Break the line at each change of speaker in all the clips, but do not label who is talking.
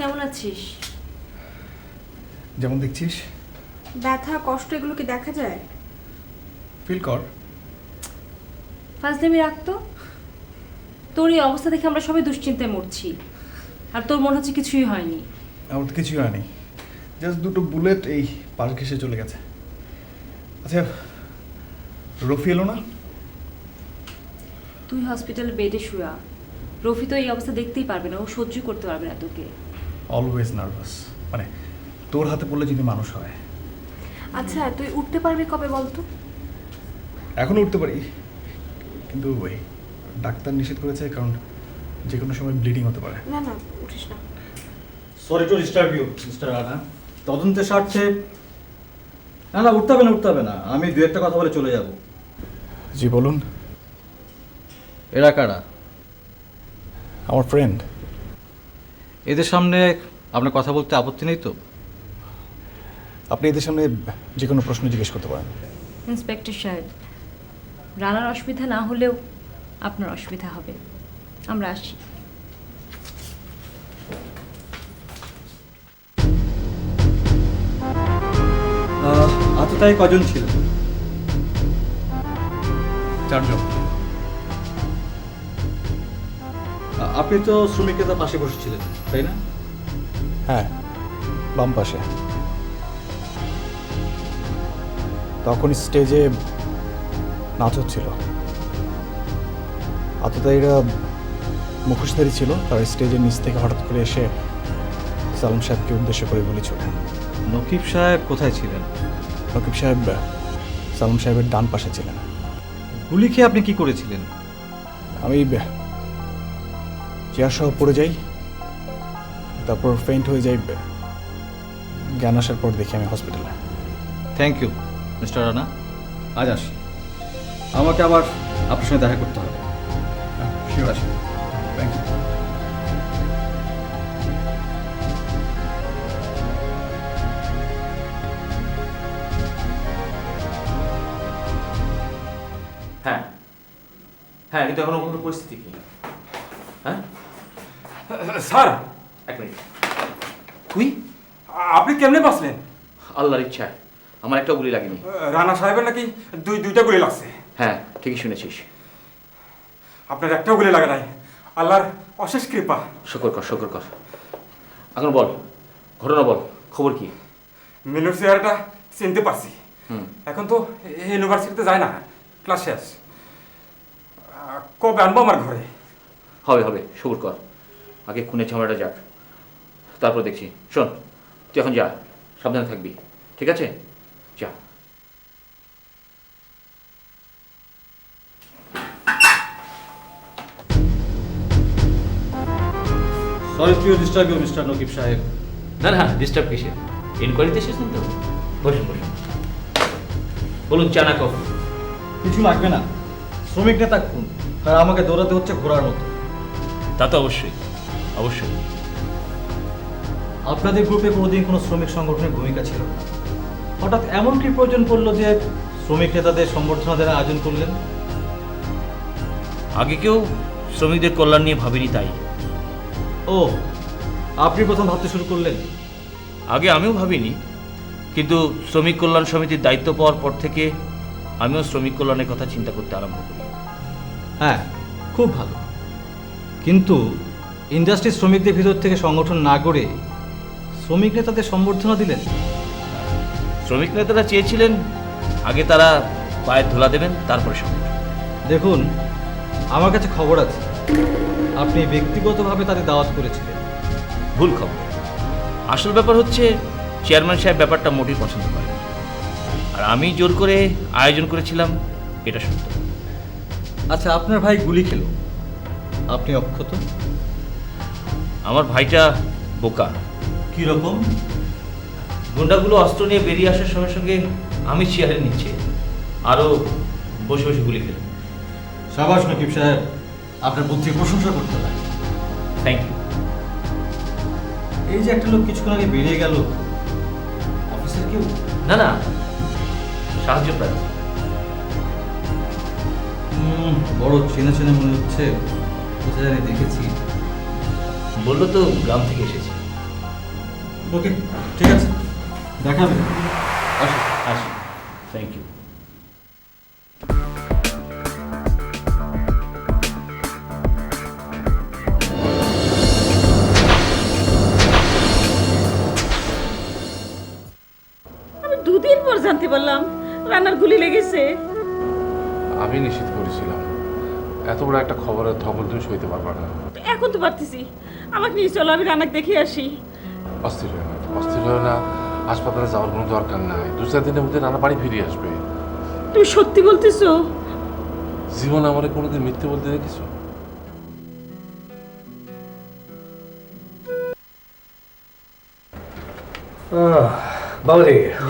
কেমন আছিস?
যেমন দেখছিস।
ব্যথা কষ্ট এগুলো কি দেখা যায়?
ফিল কর।
ফাজলামি রাখতো তোর এই অবস্থা দেখে আমরা সবাই দুশ্চিন্তায় মরছি। আর তোর মনে হচ্ছে কিছুই হয়নি।
আমার তো কিছুই হয়নি। জাস্ট দুটো বুলেট এই পাশ ঘেসে চলে গেছে। আচ্ছা রফি এলো না?
তুই হসপিটালে বেডে শুয়া। রফি তো এই অবস্থা দেখতেই পারবে না। ও সহ্য করতে পারবে না তোকে।
অলওয়েজ নার্ভাস মানে তোর হাতে পড়লে যদি মানুষ হয়।
আচ্ছা তুই উঠতে পারবি কবে বলতো?
এখনও উঠতে পারি। কিন্তু ওই ডাক্তার নিষেধ করেছে কারণ যে কোনো সময় ব্লিডিং হতে পারে।
না না উঠিস না।
Sorry to disturb you mister Rana তদন্তের স্বার্থে না না উঠতে হবে না উঠতে হবে না। আমি দু একটা কথা বলে চলে যাব।
জি বলুন।
এরা কারা?
আমার ফ্রেন্ড
এদের সামনে আপনার কথা বলতে আপত্তি নেই তো?
আপনি এদের সামনে যে কোনো প্রশ্ন জিজ্ঞেস করতে পারেন।
ইন্সপেক্টর সাহেব রানার অসুবিধা না হলেও আপনার অসুবিধা হবে। আমরা আসি
আততায় কজন ছিল?
চারজন।
আপনি তো শ্রমিকের পাশে বসেছিলেন। তাই না?
হ্যাঁ বাম পাশে। তখন স্টেজে নাচ হচ্ছিল আততায়ীরা মুখোশধারী ছিল তারা স্টেজের নিচ থেকে হঠাৎ করে এসে সালাম সাহেবকে উদ্দেশ্য করে গুলি ছোড়ে
নকিব সাহেব কোথায় ছিলেন?
নকিব সাহেব সালাম সাহেবের ডান পাশে ছিলেন।
গুলি খেয়ে আপনি কি করেছিলেন?
আমি চেয়ার সহ পড়ে যাই। তারপর ফেইন্ট হয়ে যাই জ্ঞান আসার পর দেখি আমি হসপিটালে
থ্যাংক ইউ মিস্টার রানা আজ আসি। আমাকে আবার আপনার সঙ্গে দেখা করতে হবে।
শিওর থ্যাংক ইউ
হ্যাঁ। হ্যাঁ কিন্তু এখন কোনো পরিস্থিতি কি? হ্যাঁ?
স্যার
এক মিনিট। তুই
আপনি কেমনে বাঁচলেন?
আল্লাহর ইচ্ছায়। আমার একটা গুলি লাগেনি।
রানা সাহেবের নাকি দুই দুইটা গুলি লাগছে?
হ্যাঁ ঠিকই শুনেছিস।
আপনার একটাও গুলি লাগে নাই। আল্লাহর অশেষ কৃপা।
শুকর কর শুকর কর। এখন বল ঘটনা বল খবর কি?
মিনুর চেহারাটা চিনতে পারছি।
হুম।
এখন তো ইউনিভার্সিটিতে যায় না ক্লাস শেষ। কবে আনব আমার ঘরে?
হবে হবে শুকুর কর। আগে খুনের ঝামেলাটা যাক। তারপর দেখছি। শোন তুই এখন যা সাবধানে থাকবি ঠিক আছে? যা।
Sorry to disturb you mister Nakib সাহেব
না না ডিস্টার্ব কিসের? ইনকোয়ারিতে এসেছেন তো? বসুন বসুন। বলুন চানা কফি।
কিছু লাগবে না। শ্রমিক নেতা খুন আর আমাকে দৌড়াতে হচ্ছে ঘোড়ার মতো।
তা তো অবশ্যই অবশ্যই।
আপনাদের গ্রুপে কোনোদিন কোনো শ্রমিক সংগঠনের ভূমিকা ছিল না। হঠাৎ এমন কি প্রয়োজন পড়ল যে শ্রমিক নেতাদের সম্বর্ধনা দেওয়ার আয়োজন করলেন?
আগে কেউ শ্রমিকদের কল্যাণ নিয়ে ভাবিনি তাই।
ও আপনি প্রথম ভাবতে শুরু করলেন?
আগে আমিও ভাবিনি কিন্তু শ্রমিক কল্যাণ সমিতির দায়িত্ব পাওয়ার পর থেকে আমিও শ্রমিক কল্যাণের কথা চিন্তা করতে আরম্ভ করি।
হ্যাঁ খুব ভালো। কিন্তু ইন্ডাস্ট্রির শ্রমিকদের ভিতর থেকে সংগঠন না করে শ্রমিক নেতাদের সম্বর্ধনা দিলেন।
শ্রমিক নেতারা চেয়েছিলেন আগে তারা পায়ের ধোলা দেবেন তারপরে সংগঠন
দেখুন আমার কাছে খবর আছে। আপনি ব্যক্তিগতভাবে তাদের দাওয়াত করেছিলেন।
ভুল খবর। আসল ব্যাপার হচ্ছে চেয়ারম্যান সাহেব ব্যাপারটা মোটেই পছন্দ করেন আর আমি জোর করে আয়োজন করেছিলাম এটা সত্য।
আচ্ছা আপনার ভাই গুলি খেলো। আপনি অক্ষত?
আমার ভাইটা বোকা।
কীরকম?
গুন্ডাগুলো অস্ত্র নিয়ে বেরিয়ে আসার সঙ্গে সঙ্গে আমি চেয়ারে নিচ্ছে আরও বসে বসে গুলি খেলাম।
সাবাস নকিব সাহেব আপনার বুদ্ধির প্রশংসা করতে হয়
থ্যাংক ইউ
এই যে একটা লোক কিছুক্ষণ আগে বেরিয়ে গেল অফিসের কেউ?
না না সাহায্য প্রার্থী।
হুম, বড় চেনা চেনা মনে হচ্ছে কোথায় দেখেছি।
বলল তো গ্রাম থেকে এসেছে।
ওকে ঠিক আছে। দেখা হবে
আসি। আসি। থ্যাংক ইউ
আমি দুদিন পর জানতে পারলাম রান্নার গুলি লেগেছে।
আমি নিশ্চিত করেছিলাম। এত বড় একটা খবরের ধবল তুমি সইতে পারবে না।
এখন তো পারতেছি। আমাকে নিয়ে চলো আমি রান্নাকে দেখে আসি।
অস্থির হয়ে না অস্থির হয়ে না হাসপাতালে যাওয়ার কোনো দরকার নাই। দু চার দিনের মধ্যে নানা বাড়ি ফিরে আসবে।
তুমি সত্যি বলতেছো?
জীবন আমার কোনোদিন মিথ্যে বলতে দেখেছ?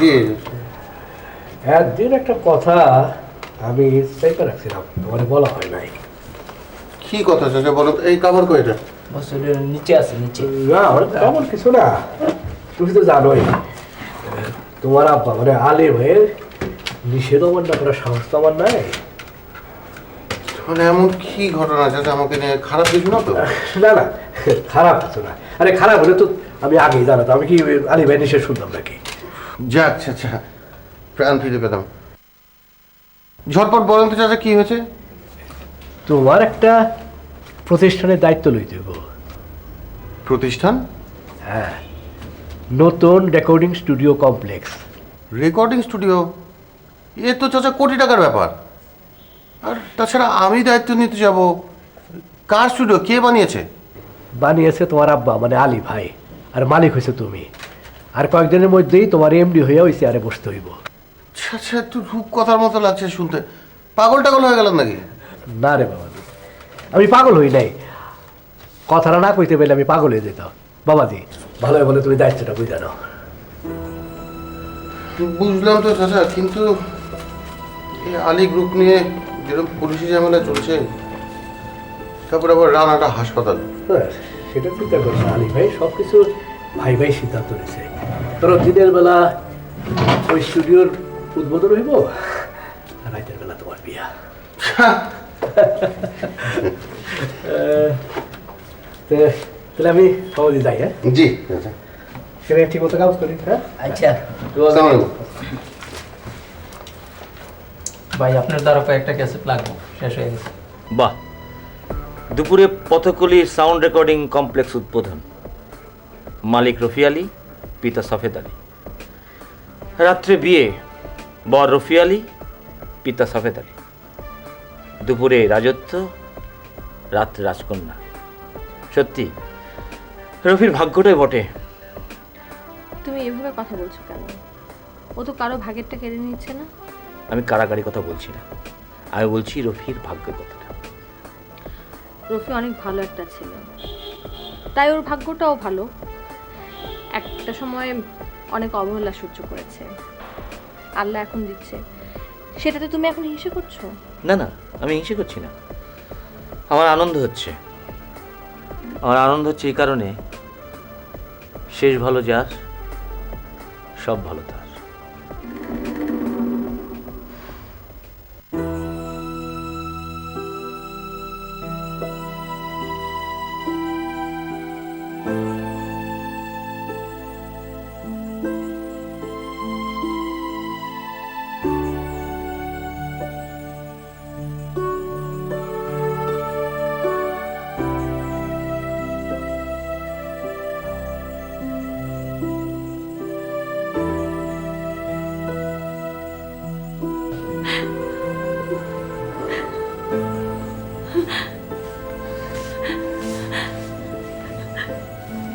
জি।
একদিন একটা কথা আমি চেপে রাখছিলাম তোমার বলা হয় নাই।
কি কথা চাচা বলো এই কাবার কয়টা?
নিচে আছে নিচে না তেমন কিছু না তুমি তো জানোই তোমার আব্বা মানে আলে ভাইয়ের নিষেধ আমার না করার সাহস তো আমার নাই
মানে এমন কি ঘটনা চাচা আমাকে নিয়ে খারাপ কিছু না তো
না না খারাপ কিছু না আরে খারাপ হলে তো আমি আগেই জানাতাম আমি কি আলী ভাই নিষেধ শুনতাম নাকি
যা আচ্ছা আচ্ছা প্রাণ ফিরে পেতাম ঝটপট বলেন তো চাচা কি হয়েছে?
তোমার একটা প্রতিষ্ঠানের দায়িত্ব লইতে হইব।
প্রতিষ্ঠান?
হ্যাঁ। নতুন recording studio complex.
Recording studio? এ তো চাচা কোটি টাকার ব্যাপার। আর তাছাড়া আমি দায়িত্ব নিতে যাব। কার স্টুডিও? কে বানিয়েছে?
বানিয়েছে তোমার আব্বা মানে আলী ভাই। আর মালিক হয়েছে তুমি। আর কয়েকদিনের মধ্যেই তোমার এমডি হয়ে ওই চেয়ারে বসতে হইব।
আচ্ছা একটু রূপ কথার মতো লাগছে শুনতে। পাগল টাগল হয়ে গেলেন নাকি?
না রে বাবা। আমি পাগল হই নাই। কথাটা না কইতে পারলে আমি পাগল হয়ে যেতাম। বাবাজি ভালো বলে তুমি দায়িত্বটা বুঝে নাও।
বুঝলাম তো চাচা কিন্তু এই আলী গ্রুপ নিয়ে যেরকম পুলিশি ঝামেলা চলছে তারপরে আবার রানাটা হাসপাতাল।
হ্যাঁ, সেটা চিন্তা করো না আলী ভাই সব কিছু ভাই ভাই সিদ্ধান্ত নিয়েছে। ধরো দিনের বেলা ওই স্টুডিওর উদ্বোধন হইব আর রাতের বেলা তোমার বিয়া। তে- তাহলে আমি যাই হ্যাঁ?
জি চাচা
সেটা ঠিক মতো কাজ করি হ্যাঁ? আচ্ছা
ভাই আপনার দ্বারা কয়েকটা ক্যাসেট লাগবে শেষ হয়ে গেছে।
বাহ। দুপুরে পথকলির সাউন্ড রেকর্ডিং কমপ্লেক্স উদ্বোধন। মালিক রফি আলী পিতা সফেদ আলী। রাত্রে বিয়ে বর রফি আলী পিতা সফেদ আলী। দুপুরে রাজত্ব রাত্রে রাজকন্যা। সত্যি রফির ভাগ্যটাই বটে।
তুমি এভাবে কথা বলছো কেন? ও তো কারও ভাগেরটা কেড়ে নিচ্ছে না।
আমি কারাগারি কথা বলছি না। আমি বলছি রফির ভাগ্যের কথাটা।
রফি অনেক ভালো একটা ছিল। তাই ওর ভাগ্যটাও ভালো। একটা সময় অনেক অবহেলা সহ্য করেছে। আল্লাহ এখন দিচ্ছে। সেটাতে তুমি এখন হিসে করছ?
না না আমি হিংসে করছি না। আমার আনন্দ হচ্ছে। আমার আনন্দ হচ্ছে এই কারণে শেষ ভালো যার সব ভালো তার।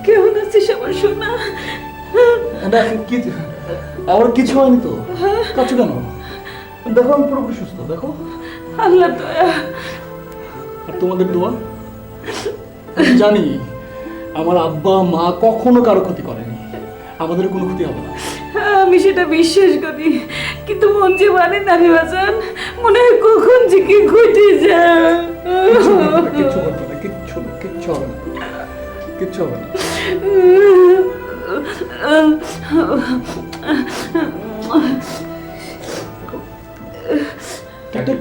কেমন আছিস আমার সোনা।
না কি আমার কিছু হয়নি তো। কাছু কেন? দেখো আমি পুরোপুরি সুস্থ দেখো।
আল্লাহ দয়া।
আর তোমাদের দোয়া? জানি আমার আব্বা মা কখনো কারও ক্ষতি করেনি। আমাদের কোনো ক্ষতি হবে না।
আমি সেটা বিশ্বাস করি কিন্তু মন যে মানে না রে বাজান মনে হয় কখন যে কি ঘটে যায়।
কিচ্ছু কিচ্ছু না কিচ্ছু হবে না। কিচ্ছু হবে না।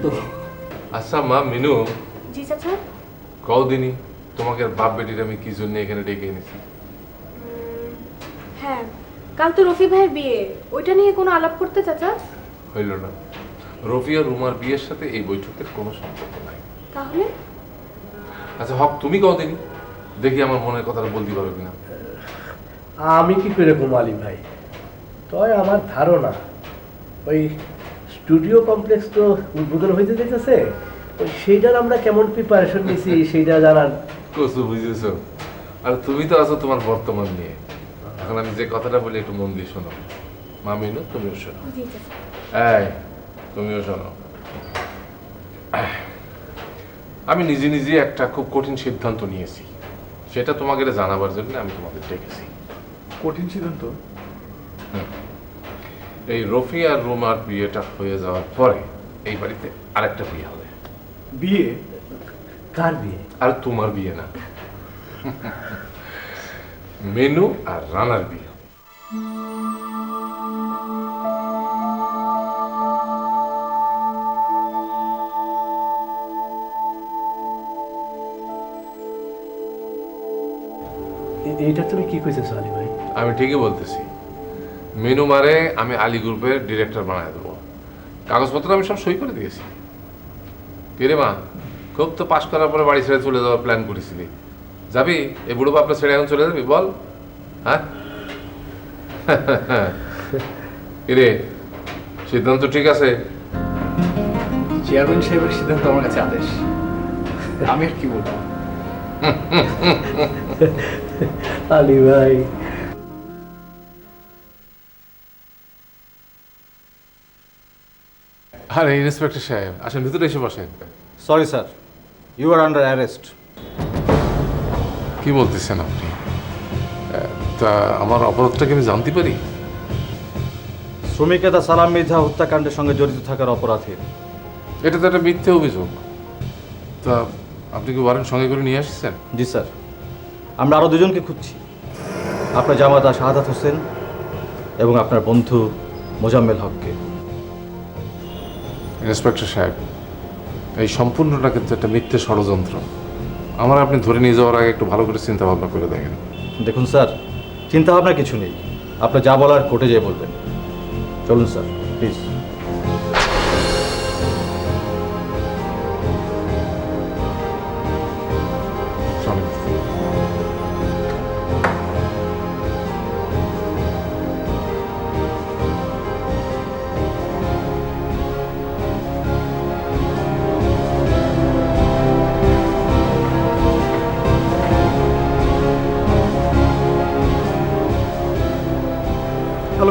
তো।
আচ্ছা মা মিনু।
জি চাচা
কও তোমাকে বাপ বেটির আমি কি জন্য এখানে ডেকে এনেছি?
হ্যাঁ কাল তো রফি ভাইয়ের বিয়ে। ওইটা নিয়ে কোনো আলাপ করতে চাচা?
হইল না। রফি আর রুমার বিয়ের সাথে এই বৈঠকের কোনো সম্পর্ক নাই।
তাহলে?
আচ্ছা হক তুমি কদিন দেখি আমার মনের কথাটা বলতে পারো কিনা।
আমি কি করে ঘুমালি ভাই? তয় আমার ধারণা। ওই স্টুডিও কমপ্লেক্স তো উদ্বোধন হইতে দেখতেছে ওই সেইটার আমরা কেমন প্রিপারেশন নিছি সেইটা জানার।
কসু বুঝেছ? আর তুমি তো আছো তোমার বর্তমান নিয়ে। এখন আমি যে কথাটা বলি একটু মন দিয়ে শোনো। মামিনু তুমিও শোনো। এই তুমিও শোনো। আমি নিজে নিজে একটা খুব কঠিন সিদ্ধান্ত নিয়েছি। সেটা তোমাকে জানাবার জন্য আমি তোমাকে ডেকেছি।
কঠিন সিদ্ধান্ত
এই রফি আর রোমার বিয়েটা হয়ে যাওয়ার পরে এই বাড়িতে আরেকটা বিয়ে হবে।
বিয়ে?
কার বিয়ে?
আর তোমার বিয়ে না। মেনু আর রানার বিয়ে
এইটা তুমি কি কইতেছো আলী ভাই?
আমি ঠিকই বলতেছি। মেনু মারে আমি আলী গ্রুপের ডিরেক্টর বানায় দেবো। কাগজপত্র আমি সব সই করে দিয়েছি। কিরে মা খুব তো পাশ করার পরে বাড়ি ছেড়ে চলে যাওয়ার প্ল্যান করেছিলি। যাবি? এ বুড়ো বাপরা ছেড়ে এখন চলে যাবি? বল। হ্যাঁ? কিরে সিদ্ধান্ত ঠিক আছে?
চেয়ারম্যান সাহেবের সিদ্ধান্ত আমার কাছে আদেশ। আমি আর কি বলব?
আলী ভাই।
আরে ইন্সপেক্টর সাহেব আসেন ভিতরে এসে বসেন।
Sorry sir you are under arrest
কি বলতেছেন আপনি? তা আমার অপরাধটা কি আমি জানতে পারি?
শ্রমিক নেতা সালাম মির্জা হত্যাকাণ্ডের সঙ্গে জড়িত থাকার অপরাধে।
এটা তো একটা মিথ্যে অভিযোগ। তা আপনি কি ওয়ারেন্ট সঙ্গে করে নিয়ে আসছেন?
জি স্যার আমরা আরও দুজনকে খুঁজছি। আপনার জামাতা শাহাদাত হোসেন এবং আপনার বন্ধু মোজাম্মেল হককে।
ইন্সপেক্টর সাহেব এই সম্পূর্ণটা কিন্তু একটা মিথ্যে ষড়যন্ত্র। আমার আপনি ধরে নিয়ে যাওয়ার আগে একটু ভালো করে চিন্তা ভাবনা করে দেখেন।
দেখুন স্যার চিন্তা ভাবনা কিছু নেই। আপনার যা বলার কোর্টে যেয়ে বলবেন। চলুন স্যার প্লিজ।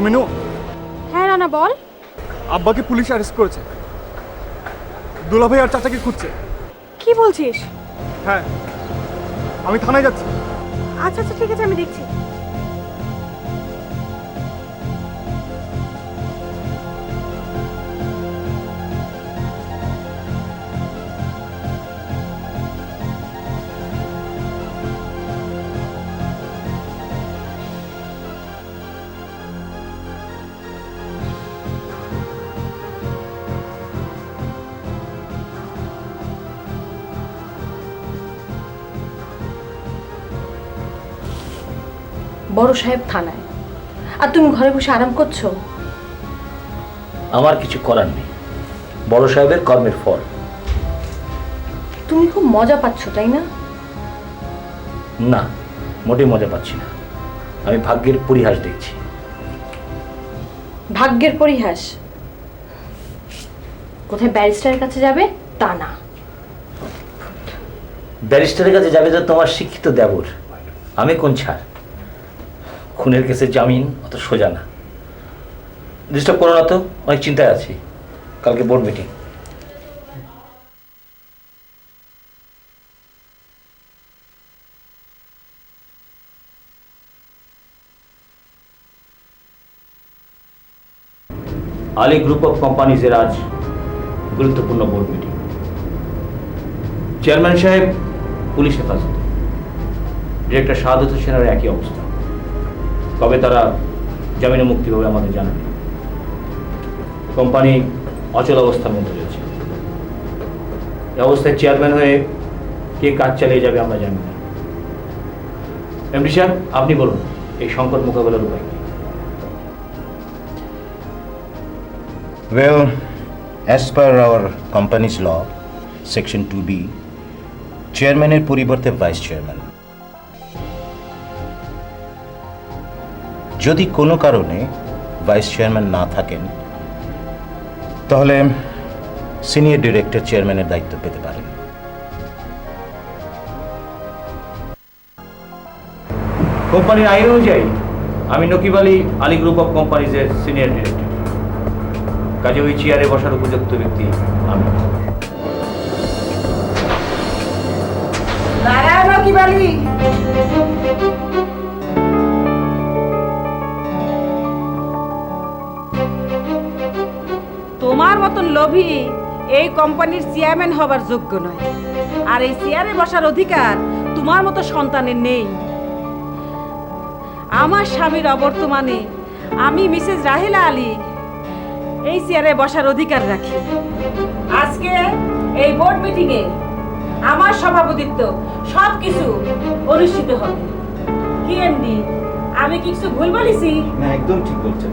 মিনু।
হ্যাঁ রানা বল।
আব্বাকে পুলিশ অ্যারেস্ট করেছে। দুলাভাই আর চাচাকে খুঁজছে।
কি বলছিস?
হ্যাঁ আমি থানায় যাচ্ছি।
আচ্ছা আচ্ছা ঠিক আছে আমি দেখছি।
বড় সাহেব থানায়। আর তুমি ঘরে বসে আরাম করছ?
আমার কিছু করার নেই। বড় সাহেবের কর্মের ফল।
তুমি খুব মজা পাচ্ছ তাই না?
না মোটেই মজা পাচ্ছি না। আমি ভাগ্যের পরিহাস দেখছি।
ভাগ্যের পরিহাস? কোথায় ব্যারিস্টারের কাছে যাবে? তা না।
ব্যারিস্টারের কাছে যাবে তো তোমার শিক্ষিত দেবর। আমি কোন ছাড় খুনের কেসে জামিন অত সোজা না। ডিস্টার্ব করো না তো, অনেক চিন্তায় আছি। কালকে board meeting Ali group of কোম্পানিজের আজ গুরুত্বপূর্ণ বোর্ড মিটিং চেয়ারম্যান সাহেব, পুলিশ হেফাজতে। ডিরেক্টর শাহাদত হোসেনের একই অবস্থা। কবে তারা জামিনে মুক্তি পাবে আমাদের জানাবে। কোম্পানি অচল অবস্থার মধ্যে রয়েছে। এই অবস্থায় চেয়ারম্যান হয়ে কে কাজ চালিয়ে যাবে আমরা জানি না। এমডি সাহেব আপনি বলুন এই সংকট মোকাবেলার উপায় কি?
Well, as per our company's law, section 2B, চেয়ারম্যানের পরিবর্তে ভাইস চেয়ারম্যান যদি কোনো কারণে ভাইস চেয়ারম্যান না থাকেন তাহলে সিনিয়র ডিরেক্টর চেয়ারম্যানের দায়িত্ব পেতে পারেন।
কোম্পানির আইন অনুযায়ী আমি নকিব আলী আলী গ্রুপ অফ কোম্পানিজের সিনিয়র ডিরেক্টর। কাজে ওই চেয়ারে বসার উপযুক্ত ব্যক্তি আমি।
তোমার মতন লোভী এই কোম্পানির চেয়ারম্যান হবার যোগ্য নয়। আর এই চেয়ারে বসার অধিকার তোমার মতো সন্তানের নেই। আমার স্বামীর অবর্তমানে আমি মিসেস রাহেলা আলী এই চেয়ারে বসার অধিকার রাখি। আজকে এই বোর্ড মিটিংয়ে আমার সভাপতিত্ব সব কিছু অনুষ্ঠিত হবে। কি এমডি, আমি কিছু ভুল বলেছি?
না, একদম ঠিক বলছেন।